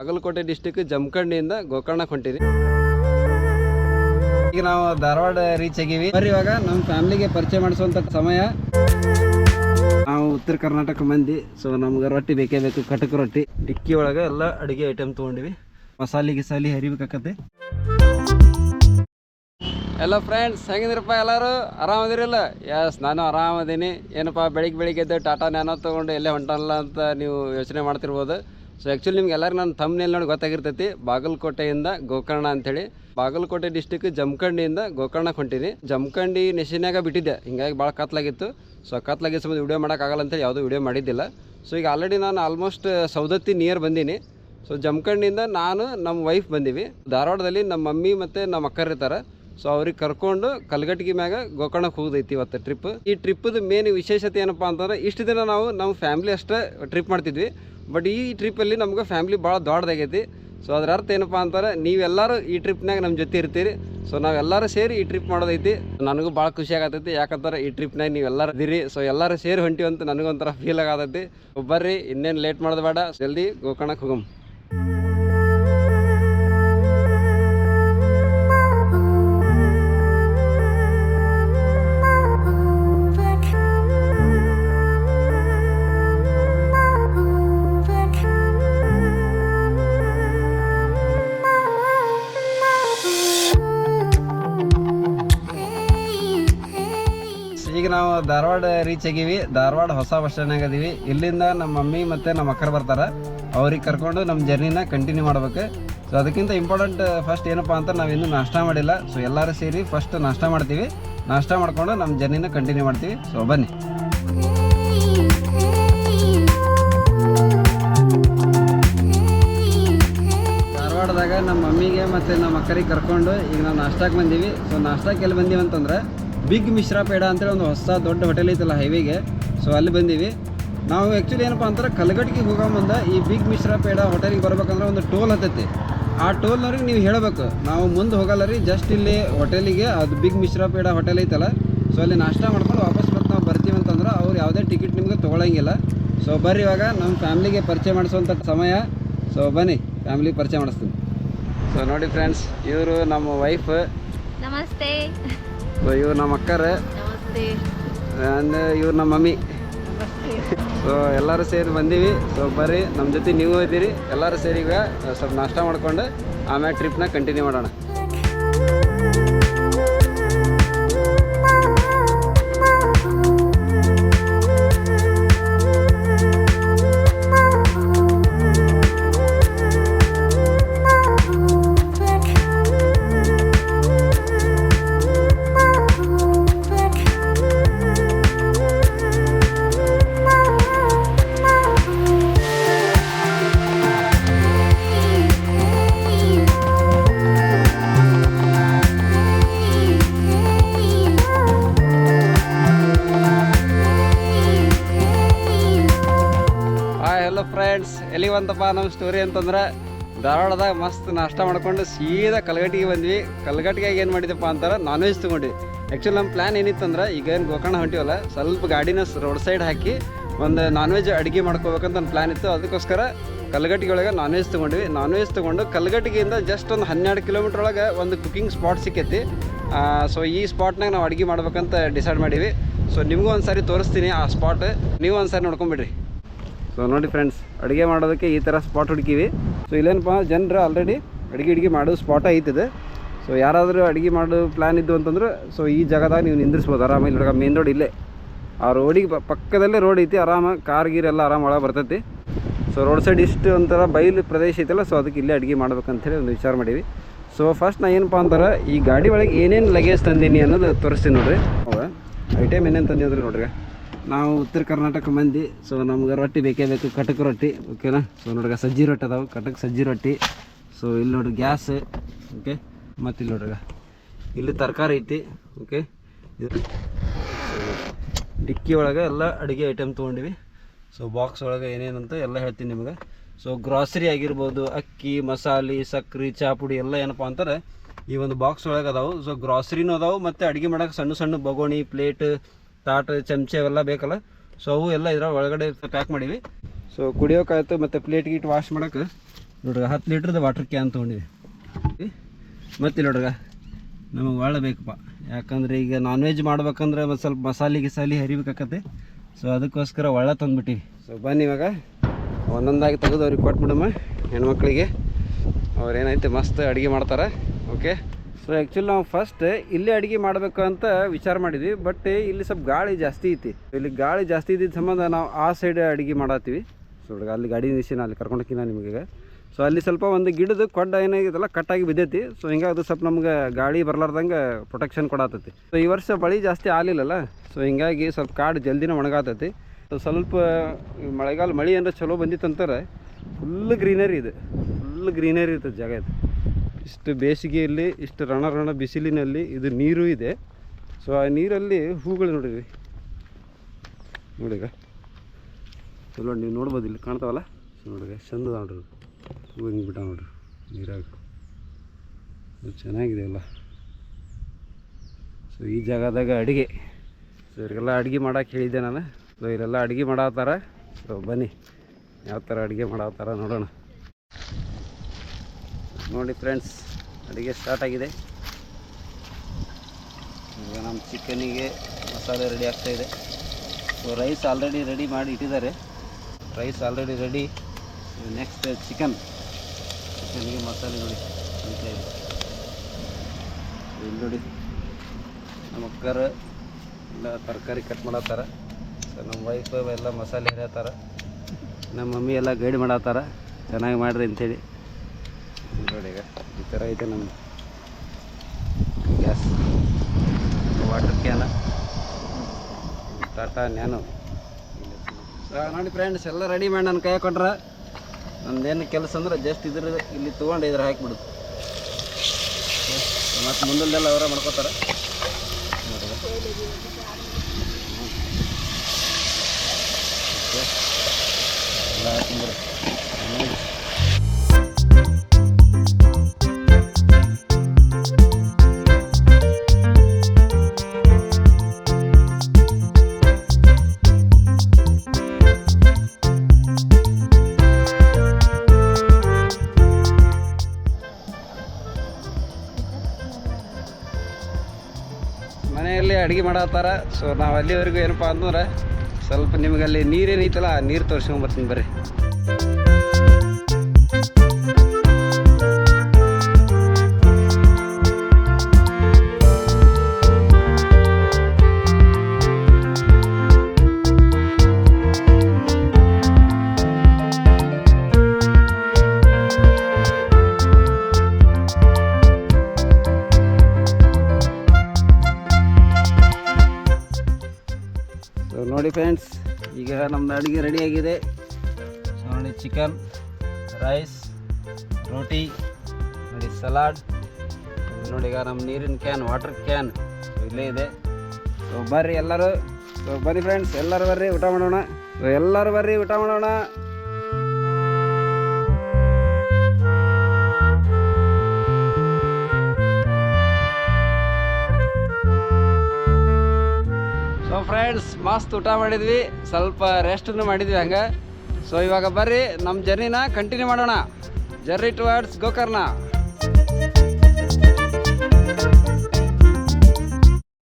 Bagalkot district ಜಮಖಂಡಿಯಿಂದ ಗೋಕರ್ಣಕ್ಕೆ ಹೊಂಟಿರಿ. ಈಗ ನಾವು ಧಾರವಾಡ ರೀಚ್ ಆಗೀವಿ. ಬರ್ರಿ ಇವಾಗ ನಮ್ಮ ಫ್ಯಾಮಿಲಿಗೆ ಪರಿಚಯ ಮಾಡಿಸುವಂತ ಸಮಯ. ನಾವು ಉತ್ತರ ಕರ್ನಾಟಕ ಮಂದಿ ಸೊ ನಮ್ಗೆ ರೊಟ್ಟಿ ಬೇಕೇ ಬೇಕು ಕಟಕ್ ರೊಟ್ಟಿ. ಡಿಕ್ಕಿ ಒಳಗೆ ಎಲ್ಲ ಅಡುಗೆ ಐಟಮ್ ತೊಗೊಂಡಿವಿ. ಮಸಾಲೆ ಗಿಸಾಲಿ ಹರಿಬೇಕಾಕತ್ತೆ. ಎಲ್ಲ ಫ್ರೆಂಡ್ಸ್ ಹೆಂಗಿದ್ರಪ್ಪ ಎಲ್ಲರೂ? ಆರಾಮದಿರಲ್ಲ? ಎಸ್ ನಾನು ಆರಾಮದೀನಿ. ಏನಪ್ಪ ಬೆಳಿಗ್ಗೆ ಬೆಳಿಗ್ಗೆ ಎದ್ದು ಟಾಟಾ ನ್ಯಾನೋ ತೊಗೊಂಡು ಎಲ್ಲೇ ಹೊಂಟಲ್ಲ ಅಂತ ನೀವು ಯೋಚನೆ ಮಾಡ್ತಿರ್ಬೋದು. ಸೊ ಆ್ಯಕ್ಚುಲಿ ನಿಮ್ಗೆ ಎಲ್ಲರೂ ನನ್ನ ತಮ್ಮನೇಲಿ ನೋಡಿ ಗೊತ್ತಾಗಿರ್ತೈತಿ. ಬಾಗಲಕೋಟೆಯಿಂದ ಗೋಕರ್ಣ ಅಂಥೇಳಿ. ಬಾಗಲಕೋಟೆ ಡಿಸ್ಟಿಕ್ ಜಮಖಂಡಿಯಿಂದ ಗೋಕರ್ಣಕ್ಕೆ ಹೊಂಟೀನಿ. ಜಮಖಂಡಿ ನೆಶಿನ್ಯಾಗ ಬಿಟ್ಟಿದ್ದೆ. ಹಿಂಗಾಗಿ ಭಾಳ ಕತ್ಲಾಗಿತ್ತು. ಸೊ ಕತ್ಲಾಗಿ ಸಂಬಂಧ ವಿಡಿಯೋ ಮಾಡೋಕ್ಕಾಗಲ್ಲ ಅಂತೇಳಿ ಯಾವುದೂ ವಿಡಿಯೋ ಮಾಡಿದ್ದಿಲ್ಲ. ಸೊ ಈಗ ಆಲ್ರೆಡಿ ನಾನು ಆಲ್ಮೋಸ್ಟ್ ಸೌದತ್ತಿ ನಿಯರ್ ಬಂದೀನಿ. ಸೊ ಜಮಖಂಡಿಯಿಂದ ನಾನು ನಮ್ಮ ವೈಫ್ ಬಂದೀವಿ. ಧಾರವಾಡದಲ್ಲಿ ನಮ್ಮ ಮಮ್ಮಿ ಮತ್ತು ನಮ್ಮ ಅಕ್ಕರ್ ಇರ್ತಾರೆ. ಸೊ ಅವ್ರಿಗೆ ಕರ್ಕೊಂಡು ಕಲ್ಗಟ್ಟಿಗೆ ಮ್ಯಾಗ ಗೋಕರ್ಣಕ್ಕೆ ಹೋಗೋದೈತಿ ಇವತ್ತು ಟ್ರಿಪ್ ಈ ಟ್ರಿಪ್ಪದ ಮೇನ್ ವಿಶೇಷತೆ ಏನಪ್ಪ ಅಂತಂದ್ರೆ ಇಷ್ಟು ದಿನ ನಾವು ನಮ್ಮ ಫ್ಯಾಮ್ಲಿ ಅಷ್ಟೇ ಟ್ರಿಪ್ ಮಾಡ್ತಿದ್ವಿ. ಬಟ್ ಈ ಟ್ರಿಪ್ಪಲ್ಲಿ ನಮ್ಗೆ ಫ್ಯಾಮ್ಲಿ ಭಾಳ ದೊಡ್ಡದಾಗೈತಿ. ಸೊ ಅದ್ರ ಅರ್ಥ ಏನಪ್ಪ ಅಂತಾರೆ, ನೀವೆಲ್ಲರೂ ಈ ಟ್ರಿಪ್ನಾಗ ನಮ್ಮ ಜೊತೆ ಇರ್ತೀರಿ. ಸೊ ನಾವೆಲ್ಲರೂ ಸೇರಿ ಈ ಟ್ರಿಪ್ ಮಾಡೋದೈತಿ. ನನಗೂ ಭಾಳ ಖುಷಿ ಆಗತೈತಿ. ಯಾಕಂದ್ರೆ ಈ ಟ್ರಿಪ್ನಾಗ ನೀವೆಲ್ಲರೂ ಇದ್ದೀರಿ. ಸೊ ಎಲ್ಲರೂ ಸೇರಿ ಹೊಂಟಿವಂತ ನನಗೊಂಥರ ಫೀಲ್ ಆಗತೈತಿ. ಬರ್ರಿ, ಇನ್ನೇನು ಲೇಟ್ ಮಾಡೋದು ಬೇಡ. ಜಲ್ದಿ ಗೋಕರ್ಣಕ್ಕೆ ಹೋಗಮ್. ಧಾರವಾಡ ರೀಚ್ ಆಗೀವಿ. ಧಾರವಾಡ ಹೊಸ ಬಸ್ ಸ್ಟ್ಯಾಂಡ್ ಅದೀವಿ ಇಲ್ಲಿಂದ ನಮ್ಮ ಮಮ್ಮಿ ಮತ್ತು ನಮ್ಮ ಅಕ್ಕರು ಬರ್ತಾರೆ. ಅವ್ರಿಗೆ ಕರ್ಕೊಂಡು ನಮ್ಮ ಜರ್ನಿನ ಕಂಟಿನ್ಯೂ ಮಾಡ್ಬೇಕು. ಸೊ ಅದಕ್ಕಿಂತ ಇಂಪಾರ್ಟೆಂಟ್ ಫಸ್ಟ್ ಏನಪ್ಪ ಅಂತ ನಾವು ಇನ್ನೂ ನಾಷ್ಟ ಮಾಡಿಲ್ಲ. ಸೊ ಎಲ್ಲರೂ ಸೇರಿ ಫಸ್ಟ್ ನಾಷ್ಟ ಮಾಡ್ತೀವಿ. ನಾಷ್ಟ ಮಾಡಿಕೊಂಡು ನಮ್ಮ ಜರ್ನಿನ ಕಂಟಿನ್ಯೂ ಮಾಡ್ತೀವಿ. ಸೊ ಬನ್ನಿ. ಧಾರವಾಡದಾಗ ನಮ್ಮ ಮಮ್ಮಿಗೆ ಮತ್ತು ನಮ್ಮ ಅಕ್ಕರಿಗೆ ಕರ್ಕೊಂಡು ಈಗ ನಾವು ನಾಷ್ಟಾಕ್ಕೆ ಬಂದೀವಿ. ಸೊ ನಾಷ್ಟಾಕ್ಕೆ ಎಲ್ಲಿ ಬಂದೀವಿ ಅಂತಂದ್ರೆ ಬಿಗ್ ಮಿಶ್ರಾ ಪೇಡ ಅಂತೇಳಿ ಒಂದು ಹೊಸ ದೊಡ್ಡ ಹೋಟೆಲ್ ಐತಲ್ಲ ಹೈವೇಗೆ ಸೊ ಅಲ್ಲಿ ಬಂದೀವಿ. ನಾವು ಆ್ಯಕ್ಚುಲಿ ಏನಪ್ಪ ಅಂದ್ರೆ ಕಲಗಟ್ಟಿಗೆ ಹೋಗೋ ಮುಂದೆ ಈ ಬಿಗ್ ಮಿಶ್ರಾ ಪೇಡ ಹೋಟೆಲಿಗೆ ಬರ್ಬೇಕಂದ್ರೆ ಒಂದು ಟೋಲ್ ಹತ್ತೈತಿ. ಆ ಟೋಲ್ನವ್ರಿಗೆ ನೀವು ಹೇಳಬೇಕು. ನಾವು ಮುಂದೆ ಹೋಗಲ್ಲ ರೀ ಜಸ್ಟ್ ಇಲ್ಲಿ ಹೋಟೆಲಿಗೆ ಅದು ಬಿಗ್ ಮಿಶ್ರಾ ಪೇಡ ಹೋಟೆಲ್ ಐತಲ್ಲ. ಸೊ ಅಲ್ಲಿ ನಾಷ್ಟ ಮಾಡ್ಕೊಂಡು ವಾಪಸ್ ಬರ್ತ ನಾವು ಬರ್ತೀವಿ ಅಂತಂದ್ರೆ ಅವ್ರು ಯಾವುದೇ ಟಿಕೆಟ್ ನಿಮಗೆ ತೊಗೊಳಂಗಿಲ್ಲ. ಸೊ ಬರ್ರಿ ಇವಾಗ ನಮ್ಮ ಫ್ಯಾಮ್ಲಿಗೆ ಪರಿಚಯ ಮಾಡಿಸುವಂಥ ಸಮಯ. ಸೊ ಬನ್ನಿ ಫ್ಯಾಮಿಲಿ ಪರಿಚಯ ಮಾಡಿಸ್ತೀನಿ. ಸೊ ನೋಡಿ ಫ್ರೆಂಡ್ಸ್ ಇವರು ನಮ್ಮ ವೈಫ್ ನಮಸ್ತೆ. ಸೊ ಇವ್ರು ನಮ್ಮ ಅಕ್ಕರ. ಆ್ಯಂಡ್ ಇವ್ರು ನಮ್ಮ ಮಮ್ಮಿ. ಸೊ ಎಲ್ಲರೂ ಸೇರಿ ಬಂದೀವಿ. ಸೊ ಬರ್ರಿ ನಮ್ಮ ಜೊತೆ ನೀವು ಇದ್ದೀರಿ. ಎಲ್ಲರೂ ಸೇರಿ ಈಗ ಸ್ವಲ್ಪ ನಾಷ್ಟ ಮಾಡ್ಕೊಂಡು ಆಮೇಲೆ ಟ್ರಿಪ್ನ ಕಂಟಿನ್ಯೂ ಮಾಡೋಣ. ಎಲ್ಲಿ ನಮ್ಮ ಸ್ಟೋರಿ ಅಂತಂದ್ರೆ ಧಾರವಾಡದಾಗ ಮಸ್ತ್ ನಾಷ್ಟ ಮಾಡ್ಕೊಂಡು ಸೀದಾ ಕಲ್ಗಟ್ಟಿಗೆ ಬಂದ್ವಿ. ಕಲ್ಗಟ್ಟಿಗೆ ಏನು ಮಾಡಿದಪ್ಪ ಅಂತಾರೆ ನಾನ್ ವೆಜ್ ತೊಗೊಂಡ್ವಿ. ಆ್ಯಕ್ಚುಲಿ ನಮ್ಮ ಪ್ಲ್ಯಾನ್ ಏನಿತ್ತಂದ್ರೆ ಈಗ ಏನು ಗೋಕರ್ಣ ಹೊಂಟಿವಲ್ಲ, ಸ್ವಲ್ಪ ಗಾಡಿನ ರೋಡ್ ಸೈಡ್ ಹಾಕಿ ಒಂದು ನಾನ್ ವೆಜ್ ಅಡುಗೆ ಮಾಡ್ಕೋಬೇಕಂತ ಒಂದು ಪ್ಲ್ಯಾನ್ ಇತ್ತು. ಅದಕ್ಕೋಸ್ಕರ ಕಲ್ಗಟ್ಟಿಗೆ ಒಳಗೆ ನಾನ್ ವೆಜ್ ತೊಗೊಂಡ್ವಿ. ನಾನ್ ವೆಜ್ ತೊಗೊಂಡು ಕಲ್ಗಟ್ಟಿಗೆಯಿಂದ ಜಸ್ಟ್ ಒಂದು ಹನ್ನೆರಡು ಕಿಲೋಮೀಟ್ರ್ ಒಳಗೆ ಒಂದು ಕುಕಿಂಗ್ ಸ್ಪಾಟ್ ಸಿಕ್ಕೈತಿ. ಸೊ ಈ ಸ್ಪಾಟ್ನಾಗ ನಾವು ಅಡುಗೆ ಮಾಡ್ಬೇಕಂತ ಡಿಸೈಡ್ ಮಾಡೀವಿ. ಸೊ ನಿಮಗೂ ಒಂದು ಸಾರಿ ತೋರಿಸ್ತೀನಿ ಆ ಸ್ಪಾಟ್ ನೀವು ಒಂದು ಸಾರಿ ನೋಡ್ಕೊಂಬಿಡ್ರಿ. ಸೊ ನೋಡಿ ಫ್ರೆಂಡ್ಸ್ ಅಡುಗೆ ಮಾಡೋದಕ್ಕೆ ಈ ಥರ ಸ್ಪಾಟ್ ಹುಡುಕಿವಿ. ಸೊ ಇಲ್ಲೇನಪ್ಪ, ಜನರು ಆಲ್ರೆಡಿ ಅಡುಗೆ ಅಡುಗೆ ಮಾಡೋ ಸ್ಪಾಟ್ ಐತಿದೆ. ಸೊ ಯಾರಾದರೂ ಅಡುಗೆ ಮಾಡೋ ಪ್ಲ್ಯಾನ್ ಇದ್ದು ಅಂತಂದ್ರೆ ಸೊ ಈ ಜಾಗದಾಗ ನೀವು ನಿಂದ್ರಿಸ್ಬೋದು. ಇಲ್ಲಿ ಹುಡುಗ ಮೇನ್ ರೋಡ್ ಇಲ್ಲೇ. ಆ ರೋಡಿಗೆ ಪಕ್ಕದಲ್ಲೇ ರೋಡ್ ಐತಿ, ಆರಾಮ ಕಾರ್ ಗೀರ್ ಎಲ್ಲ ಆರಾಮ ಒಳಗೆ ಬರ್ತೈತಿ. ಸೊ ರೋಡ್ ಸೈಡ್ ಇಷ್ಟು ಒಂಥರ ಬಯಲು ಪ್ರದೇಶ ಐತಲ್ಲ ಸೊ ಅದಕ್ಕೆ ಇಲ್ಲೇ ಅಡುಗೆ ಮಾಡ್ಬೇಕಂತೇಳಿ ಒಂದು ವಿಚಾರ ಮಾಡೀವಿ. ಸೊ ಫಸ್ಟ್ ನಾ ಏನಪ್ಪ ಅಂತಾರೆ, ಈ ಗಾಡಿ ಒಳಗೆ ಏನೇನು ಲಗೇಜ್ ತಂದೀನಿ ಅನ್ನೋದು ತೋರಿಸ್ತೀನಿ ನೋಡ್ರಿ. ಐಟಮ್ ಏನೇನು ತಂದಿದ್ರಿ ನೋಡ್ರಿ? ನಾವು ಉತ್ತರ ಕರ್ನಾಟಕ ಮಂದಿ ಸೊ ನಮ್ಗೆ ರೊಟ್ಟಿ ಬೇಕೇ ಬೇಕು, ಕಟಕ್ ರೊಟ್ಟಿ ಓಕೆನಾ ಸೊ ನೋಡ್ರಿ ಸಜ್ಜಿ ರೊಟ್ಟಿ ಅದಾವೆ, ಕಟಕ್ ಸಜ್ಜಿ ರೊಟ್ಟಿ. ಸೊ ಇಲ್ಲಿ ನೋಡ್ರಿ ಗ್ಯಾಸ್ ಓಕೆ ಮತ್ತು ಇಲ್ಲಿ ನೋಡ್ರಿ ಇಲ್ಲಿ ತರಕಾರಿ ಐತಿ ಓಕೆ ಡಿಕ್ಕಿ ಒಳಗೆ ಎಲ್ಲ ಅಡುಗೆ ಐಟಮ್ ತೊಗೊಂಡಿವಿ. ಸೊ ಬಾಕ್ಸ್ ಒಳಗೆ ಏನೇನಂತ ಎಲ್ಲ ಹೇಳ್ತೀನಿ ನಿಮಗೆ. ಸೊ ಗ್ರಾಸರಿ ಆಗಿರ್ಬೋದು, ಅಕ್ಕಿ, ಮಸಾಲೆ ಸಕ್ಕರೆ ಚಾಪುಡಿ ಎಲ್ಲ ಏನಪ್ಪ ಅಂತಾರೆ, ಈ ಒಂದು ಬಾಕ್ಸ್ ಒಳಗೆ ಅದಾವೆ. ಸೊ ಗ್ರಾಸರಿನೂ ಅದಾವೆ, ಮತ್ತು ಅಡುಗೆ ಮಾಡೋಕೆ ಸಣ್ಣ ಸಣ್ಣ ಬಗೋಣಿ ಪ್ಲೇಟ್ ತಾಟ್, ಚಮಚೆ ಅವೆಲ್ಲ ಬೇಕಲ್ಲ? ಸೊ ಅವು ಎಲ್ಲ ಇದ್ರ ಒಳಗಡೆ ಪ್ಯಾಕ್ ಮಾಡೀವಿ. ಸೊ ಕುಡಿಯೋಕಾಯ್ತು ಮತ್ತು ಪ್ಲೇಟ್ ಗೀಟ್ ವಾಶ್ ಮಾಡೋಕೆ ನೋಡ್ರಿ, ಹತ್ತು ಲೀಟ್ರದ ವಾಟರ್ ಕ್ಯಾನ್ ತೊಗೊಂಡಿವಿ. ಮತ್ತೆ ನೋಡ್ರಿ, ನಮಗೆ ಒಳ್ಳೆ ಬೇಕಪ್ಪ. ಯಾಕಂದ್ರೆ ಈಗ ನಾನ್ ವೆಜ್ ಮಾಡ್ಬೇಕಂದ್ರೆ ಒಂದು ಸ್ವಲ್ಪ ಮಸಾಲೆ ಗಿಸಾಲಿ ಹರಿಬೇಕಾಕತ್ತೆ. ಸೊ ಅದಕ್ಕೋಸ್ಕರ ಒಳ್ಳೆ ತಂದುಬಿಟ್ಟಿವಿ. ಸೊ ಬನ್ನಿ ಇವಾಗ. ಒಂದೊಂದಾಗಿ ತೆಗೆದು ಅವ್ರಿಗೆ ಕೊಟ್ಬಿಡಮ್ಮ ಹೆಣ್ಮಕ್ಳಿಗೆ. ಅವ್ರು ಏನೈತೆ ಮಸ್ತ್ ಅಡುಗೆ ಮಾಡ್ತಾರೆ. ಓಕೆ ಸೊ ಆ್ಯಕ್ಚುಲಿ ನಾವು ಫಸ್ಟ್ ಇಲ್ಲೇ ಅಡುಗೆ ಮಾಡಬೇಕು ಅಂತ ವಿಚಾರ ಮಾಡಿದ್ವಿ ಬಟ್ ಇಲ್ಲಿ ಸ್ವಲ್ಪ ಗಾಳಿ ಜಾಸ್ತಿ ಐತಿ. ಇಲ್ಲಿ ಗಾಳಿ ಜಾಸ್ತಿ ಇದ್ದಿದ್ದ ಸಂಬಂಧ ನಾವು ಆ ಸೈಡ್ ಅಡುಗೆ ಮಾಡತ್ತೀವಿ. ಸೊ ಅಲ್ಲಿ ಗಾಡಿ ನಿಸಿ ಅಲ್ಲಿ ಕರ್ಕೊಂಡೋಕಿನ ನಿಮಗೆ ಸೊ ಅಲ್ಲಿ ಸ್ವಲ್ಪ ಒಂದು ಗಿಡದ ಕೊಡ್ಡ ಏನಾಗಿದೆಲ್ಲ ಕಟ್ಟಾಗಿ ಬಿದ್ದೈತಿ. ಸೊ ಹಿಂಗಾಗಿ ಸ್ವಲ್ಪ ನಮ್ಗೆ ಗಾಳಿ ಬರ್ಲಾರ್ದಂಗೆ ಪ್ರೊಟೆಕ್ಷನ್ ಕೊಡತ್ತೈತಿ ಸೊ ಈ ವರ್ಷ ಮಳೆ ಜಾಸ್ತಿ ಆಗಲಿಲ್ಲಲ್ಲ. ಸೊ ಹಿಂಗಾಗಿ ಸ್ವಲ್ಪ ಕಾಡು ಜಲ್ದಿನ ಒಣಗಾತೈತಿ. ಸೊ ಸ್ವಲ್ಪ ಮಳೆಗಾಲ ಮಳೆ ಏನಾರ ಚಲೋ ಬಂದಿತ್ತಂತಾರೆ ಫುಲ್ ಗ್ರೀನರಿ ಇದೆ. ಫುಲ್ ಗ್ರೀನರಿ ಇರ್ತದೆ ಜಾಗ ಇದು. ಇಷ್ಟು ಬೇಸಿಗೆಯಲ್ಲಿ, ಇಷ್ಟು ರಣ ರಣ ಬಿಸಿಲಿನಲ್ಲಿ ಇದು ನೀರು ಇದೆ. ಸೊ ಆ ನೀರಲ್ಲಿ ಹೂಗಳು ನೋಡಿದ್ವಿ ನೋಡಿಗ ಚಲೋ ನೀವು ನೋಡ್ಬೋದು, ಇಲ್ಲಿ ಕಾಣ್ತಾವಲ್ಲ? ನೋಡಿಗ ಚಂದ ನೋಡ್ರಿ ಹೂ ಹಿಂಗೆ ಬಿಟ್ಟ ನೋಡ್ರಿ, ನೀರಾಗ. ಚೆನ್ನಾಗಿದೆ ಅಲ್ಲ. ಸೊ ಈ ಜಾಗದಾಗ ಅಡುಗೆ. ಸೊ ಇವರಿಗೆಲ್ಲ ಅಡುಗೆ ಮಾಡಕ್ಕೆ ಹೇಳಿದ್ದೆ ನಾನು. ಸೊ ಇಲ್ಲೆಲ್ಲ ಅಡುಗೆ ಮಾಡತ್ತಾರ ಸೊ ಬನ್ನಿ. ಯಾವ ಥರ ಅಡುಗೆ ಮಾಡತ್ತಾರ ನೋಡೋಣ. ನೋಡಿ ಫ್ರೆಂಡ್ಸ್, ಅಡುಗೆ ಸ್ಟಾರ್ಟ್ ಆಗಿದೆ. ಈಗ ನಮ್ಮ ಚಿಕನಿಗೆ ಮಸಾಲೆ ರೆಡಿ ಆಗ್ತಾ ಇದೆ. ಸೊ ರೈಸ್ ಆಲ್ರೆಡಿ ರೆಡಿ ಮಾಡಿ ಇಟ್ಟಿದ್ದಾರೆ. Rice already ready next chicken ಚಿಕನಿಗೆ ಮಸಾಲೆ ನೋಡಿ ಇದೆ. ಇಲ್ಲಿ ನೋಡಿ ನಮ್ಮ ಅಕ್ಕರ ಎಲ್ಲ ತರಕಾರಿ ಕಟ್ ಮಾಡತ್ತಾರ. ನಮ್ಮ ವೈಫ್ ಎಲ್ಲ ಮಸಾಲೆ ಹಿಡಿಯತ್ತಾರ. ನಮ್ಮ ಮಮ್ಮಿ ಎಲ್ಲ ಗೈಡ್ ಮಾಡತ್ತಾರ. ಚೆನ್ನಾಗಿ ಮಾಡ್ರಿ ಅಂಥೇಳಿ. ನೋಡಿ ಈಗ ಈ ಥರ ಐತೆ ನಮ್ಮ ಗ್ಯಾಸ್. ವಾಟರ್ ಕ್ಯಾನ ಟಾಟಾ ನ್ಯಾನು ನೋಡಿ ಫ್ರೆಂಡ್ಸ್ ಎಲ್ಲ ರೆಡಿ ಮಾಡಿ ನನ್ನ ಕೈ ಕೊಟ್ರೆ. ನಂದೇನು ಕೆಲಸ ಅಂದ್ರೆ ಜಸ್ಟ್ ಇದ್ರ ಇಲ್ಲಿ ತೊಗೊಂಡು ಇದ್ರ ಹಾಕಿಬಿಡುದು. ಮತ್ತು ಮುಂದಲ್ಲೆಲ್ಲ ಅವರ ಮಾಡ್ಕೋತಾರೆ. ಎಲ್ಲ ಅಡುಗೆ ಮಾಡತ್ತಾರ ಸೊ ನಾವು ಅಲ್ಲಿವರೆಗೂ ಏನಪ್ಪ ಅಂತಂದ್ರೆ ಸ್ವಲ್ಪ ನಿಮಗೆ ಅಲ್ಲಿ ನೀರೇನೈತಲ್ಲ ಆ ನೀರು ತೋರಿಸ್ಕೊಂಬರ್ತೀನಿ ಬರ್ರಿ. ನೋಡಿ ಫ್ರೆಂಡ್ಸ್, ಈಗ ನಮ್ಮದು ಅಡುಗೆ ರೆಡಿಯಾಗಿದೆ ಸೊ ನೋಡಿ ಚಿಕನ್ ರೈಸ್ ರೋಟಿ ನೋಡಿ ಸಲಾಡ್ ನೋಡಿ ಈಗ ನಮ್ಮ ನೀರಿನ ಕ್ಯಾನ್ ವಾಟರ್ ಕ್ಯಾನ್ ಇಲ್ಲೇ ಇದೆ. ಸೊ ಬರ್ರಿ ಎಲ್ಲರೂ. ಸೊ ಬರ್ರಿ ಫ್ರೆಂಡ್ಸ್ ಎಲ್ಲರೂ ಬರ್ರಿ, ಊಟ ಮಾಡೋಣ. ಎಲ್ಲರೂ ಬರ್ರಿ, ಊಟ ಮಾಡೋಣ. ಫ್ರೆಂಡ್ಸ್ ಮಸ್ತ್ ಊಟ ಮಾಡಿದ್ವಿ. ಸ್ವಲ್ಪ ರೆಸ್ಟನ್ನು ಮಾಡಿದ್ವಿ ಹಂಗೆ. ಸೊ ಇವಾಗ ಬರ್ರಿ ನಮ್ಮ ಜರ್ನಿನ ಕಂಟಿನ್ಯೂ ಮಾಡೋಣ. Journey towards Gokarna.